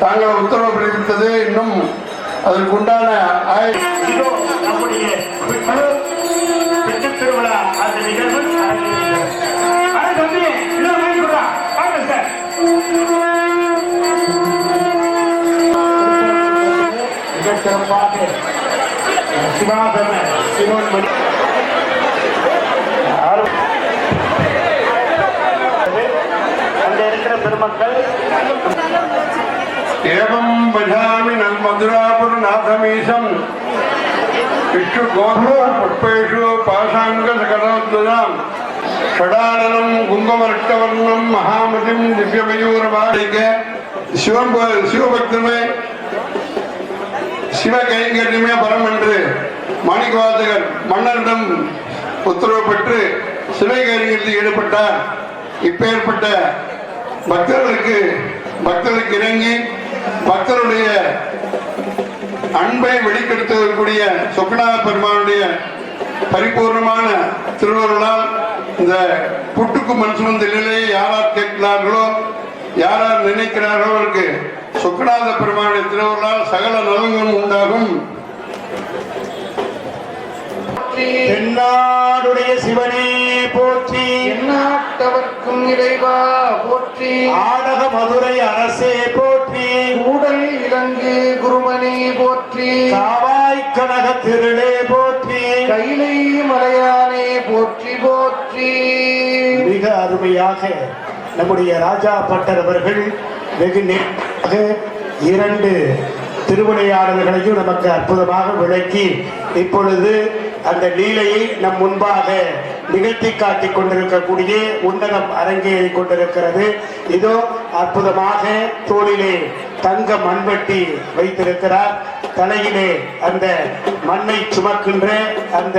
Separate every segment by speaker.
Speaker 1: தாங்கள் உத்தரவு பிறப்பித்தது இன்னும் அதற்குண்டான
Speaker 2: உண்டான திருவிழா அந்த நிகழ்வு சிறப்பாக சிவன்மணி இருக்கிற பெருமக்கள்
Speaker 1: ஏவம் பஜாமி நல் மதுராபுர நாதமீசம் விஷ்ணு கோபு புஷ்பேஷு பாசாங்க சகலோத்வதாம் ஷடானனம் குங்குமரட்டவர்ணம் மகாமதிம் திவ்யமயூரவாடிக்க சிவன் சிவம் சிவபக்தமே சிவ கைங்கரியமே பரம் என்று மாணிக்கவாதகர் மன்னரிடம் உத்தரவு பெற்று சிலை கைங்கரியத்தில் ஈடுபட்டார். இப்பேற்பட்ட பக்தர்களுக்கு பக்தர்களுக்கு இறங்கி பக்தருடைய அன்பை வெளிப்படுத்தக்கூடிய சொக்கநாத பெருமானுடைய பரிபூர்ணமான திருவருளால் இந்த புட்டுக்கு மண் சுமந்த நிலையை யாரார் கேட்கிறார்களோ யாரார் நினைக்கிறார்களோ அவருக்கு சொக்கநாத பெருமானுடைய திருவருளால் சகல நலன்களும் உண்டாகும்.
Speaker 2: தென்னாடுடைய சிவனே போற்றி.
Speaker 3: எந்நாட்டவர்க்கும் இறைவா போற்றி.
Speaker 2: ஆடக மதுரை அரசே போற்றி.
Speaker 3: கூடல் இலங்கு குருமணி போற்றி.
Speaker 2: காவாய் கனக திருளே போற்றி.
Speaker 3: கைலை மலையானே போற்றி போற்றி.
Speaker 2: மிக அருமையாக நம்முடைய ராஜா பட்டர் அவர்கள் வெகு நேராக இரண்டு திருவிளையாடல்களையும் நமக்கு அற்புதமாக விளக்கி இப்பொழுது அந்த லீலையை நம் முன்பாக நிகழ்த்தி காட்டி கொண்டிருக்கக்கூடிய உன்னதம் அரங்கேறி கொண்டிருக்கிறது. இதோ அற்புதமாக தோளிலே தங்க மண்வெட்டி வைத்திருக்கிறார். தலையிலே அந்த மண்ணை சுமக்கின்ற அந்த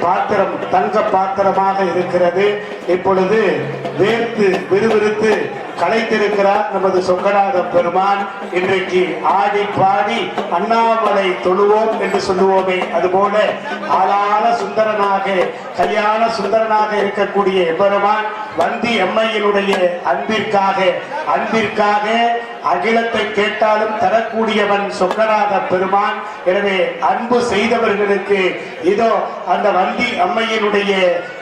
Speaker 2: பாத்திரம் தங்க பாத்திரமாக இருக்கிறது. இப்பொழுது வேர்த்து விறுவிறுத்து கலைத்திருக்கிறார் நமது சொக்கநாத பெருமான். இன்றைக்கு ஆடி பாடி அண்ணாமலை தொழுவோம் என்று சொல்லுவோமே. அதுபோல ஆளான சுந்தரனாக கல்யாண சுந்தரனாக இருக்கக்கூடிய பெருமான் வந்தி எம்மையினுடைய அன்பிற்காக அன்பிற்காக அகிலத்தை கேட்டாலும் தரக்கூடியவன் சொக்கநாத பெருமான். எனவே அன்பு செய்தவர்களுக்கு இதோ அந்த வந்தி அம்மையினுடைய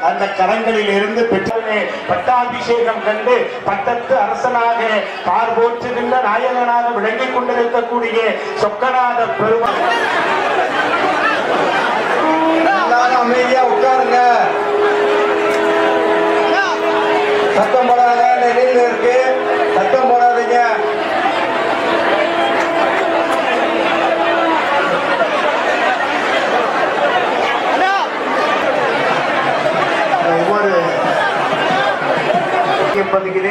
Speaker 2: அந்த கரங்களில் இருந்து பெற்றவனே பட்டாபிஷேகம் கண்டு பட்டத்து அரசனாக பார்போற்றுகின்ற நாயகனாக விளங்கிக் கொண்டிருக்கக்கூடிய சொக்கநாத பெருமான்.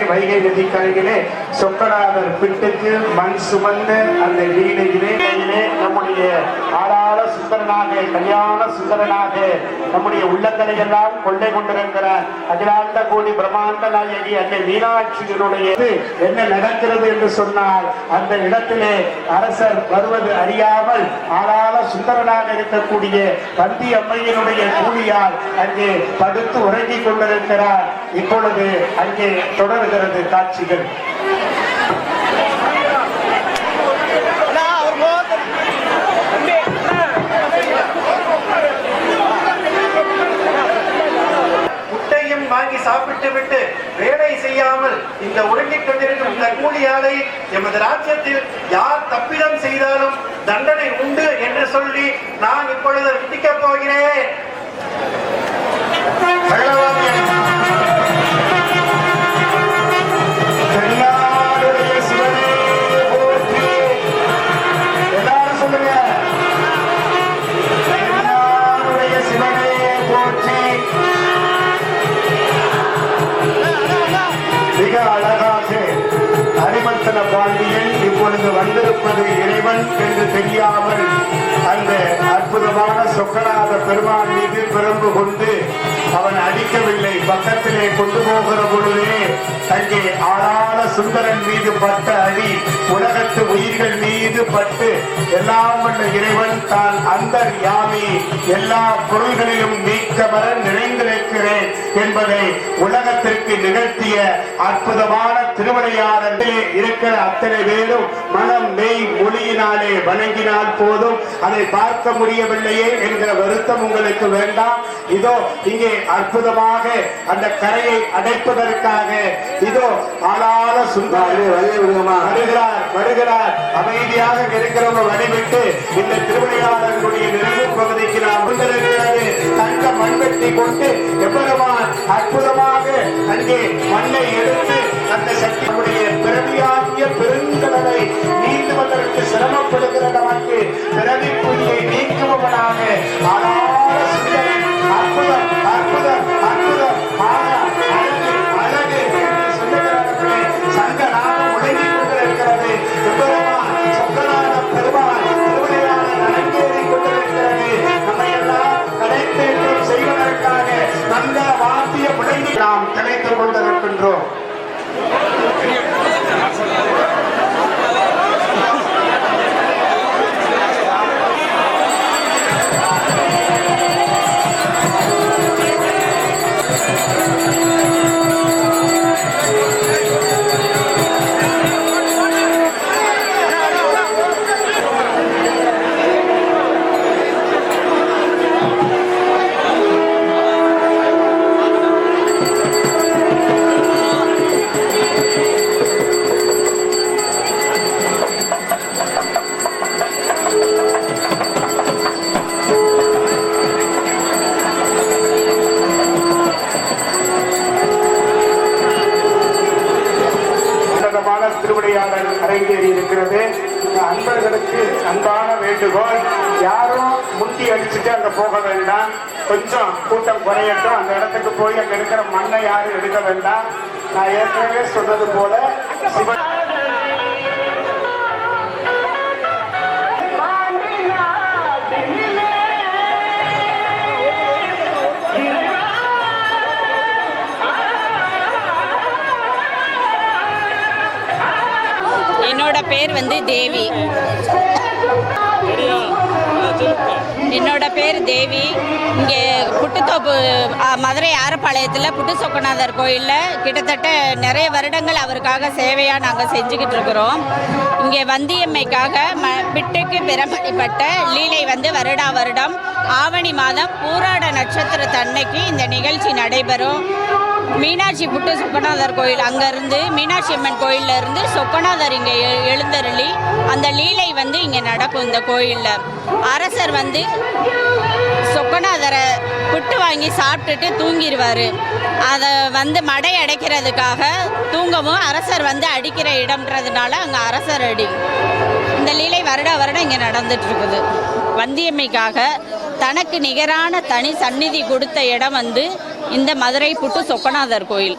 Speaker 2: வைகை நதிக்கரையிலே சொக்கநாதர் பிட்டுக்கு மண் சுமந்த அந்த லீலையிலே நம்முடைய ஆளாள சுந்தரனாக கல்யாண சுந்தரனாக நம்முடைய உள்ளங்களை எல்லாம் கொள்ளை கொண்டிருக்கிற அகிலாண்ட கோடி பிரம்மாண்ட நாயகி அன்னை மீனாட்சியினுடைய என்ன நடக்கிறது என்று சொன்னால் அந்த இடத்திலே அரசர் வருவது அறியாமல் ஆளாள சுந்தரனாக இருக்கக்கூடிய பந்தி அம்மையினுடைய கூலியால் அங்கே படுத்து உறங்கிக் கொண்டிருக்கிறார். இப்பொழுது அங்கே தொடர்கிறது காட்சிகள்.
Speaker 4: முட்டையும் வாங்கி சாப்பிட்டு விட்டு வேலை செய்யாமல் இந்த உறங்கிக் கொண்டிருக்கும் இந்த கூலியாளை எமது ராஜ்யத்தில் யார் தப்பிதம் செய்தாலும் தண்டனை உண்டு என்று சொல்லி நான் இப்பொழுது விதிக்கப் போகிறேன்.
Speaker 2: மிக அழகாக அரிமந்தன பாண்டியன் இப்பொழுது வந்திருப்பது இறைவன் என்று தெரியாமல் அந்த அற்புதமான சொக்கநாத பெருமான் மீது பிறந்து கொண்டு அவன் அடிக்கவில்லை. பக்கத்திலே கொண்டு போகிற பொழுதே அங்கே ஆளான சுந்தரன் மீது பட்ட அடி உலகத்து உயிர்கள் மீது பட்டு எல்லாம் வல்ல இறைவன் தான் அந்த யாமி எல்லா பொருள்களிலும் camarán நிறைந்திருக்கிறேன் என்பதை உலகத்திற்கு நிகழ்த்திய அற்புதமான திருவிளையாடலே இருக்கிற அத்தனை பேரும் மனம் மெய் மொழியினாலே வணங்கினால் போதும். அதை பார்க்க முடியவில்லையே என்கிற வருத்தம் உங்களுக்கு வேண்டாம். இதோ இங்கே அற்புதமாக அந்த கரையை அடைப்பதற்காக இதோ ஆளாத சுந்தரி வருகிறார் வருகிறார். அமைதியாக இருக்கிறவங்க வழிவிட்டு இந்த திருவிளையாடலுடைய நிறைவு பகுதிக்கு நாம் வந்திருக்கிறது. தங்க மண்வெட்டி கொண்டு எவ்வளவான் அற்புதமாக அங்கே மண்ணை எடுத்து அந்த சக்தியுடைய பிறவியாகிய பெருங்கடலை நீந்துவதற்கு சிரமப்படுகிற நமக்கு பிறவி புள்ளியை நீக்குபவனாக அற்புதம் அற்புதம். நாம் திளைத்துக் கொண்டிருக்கின்றோம் Thank you. திருவிளையாடல் அரங்கேறி இருக்கிறது. அன்பர்களுக்கு அன்பான வேண்டுகோள். யாரும் முந்தி அடிச்சுட்டு அங்க போக வேண்டாம். கொஞ்சம் கூட்டம் குறையட்டும். அந்த இடத்துக்கு போய் அங்க இருக்கிற மண்ணை யாரும் எடுக்க வேண்டாம். நான் ஏற்கனவே சொன்னது போல சிவன்
Speaker 5: என்னோட பேர் வந்து தேவி. என்னோட பேர் தேவி. இங்கே புட்டுத்தோப்பு மதுரை ஆரப்பாளையத்தில் புட்டு சொக்கநாதர் கோயிலில் கிட்டத்தட்ட நிறைய வருடங்கள் அவருக்காக சேவையாக நாங்கள் செஞ்சுக்கிட்டு இருக்கிறோம். இங்கே வந்தியம்மைக்காக ம பிட்டுக்கு பிரமணிப்பட்ட லீலை வந்து வருடா வருடம். ஆவணி மாதம் பூராட நட்சத்திரத்தன்னைக்கு இந்த நிகழ்ச்சி நடைபெறும். மீனாட்சி புட்டு சொக்கநாதர் கோயில் அங்கேருந்து மீனாட்சி அம்மன் கோயிலில் இருந்து சொக்கநாதர் இங்கே எ- எழுந்தருளி அந்த லீலை வந்து இங்கே நடக்கும் இந்த கோயிலில். அரசர் வந்து சொக்கநாதரை புட்டு வாங்கி சாப்பிட்டுட்டு தூங்கிடுவார் அதை வந்து மடை அடைக்கிறதுக்காக தூங்கவும் அரசர் வந்து அடிக்கிற இடம்ன்றதுனால அங்கே அரசர் அடி. இந்த லீலை வருட வருடம் இங்கே நடந்துட்டுருக்குது வந்தியம்மைக்காக தனக்கு நிகரான தனி சந்நிதி கொடுத்த இடம் வந்து இந்த மதுரை புட்டு சொக்கநாதர் கோயில்.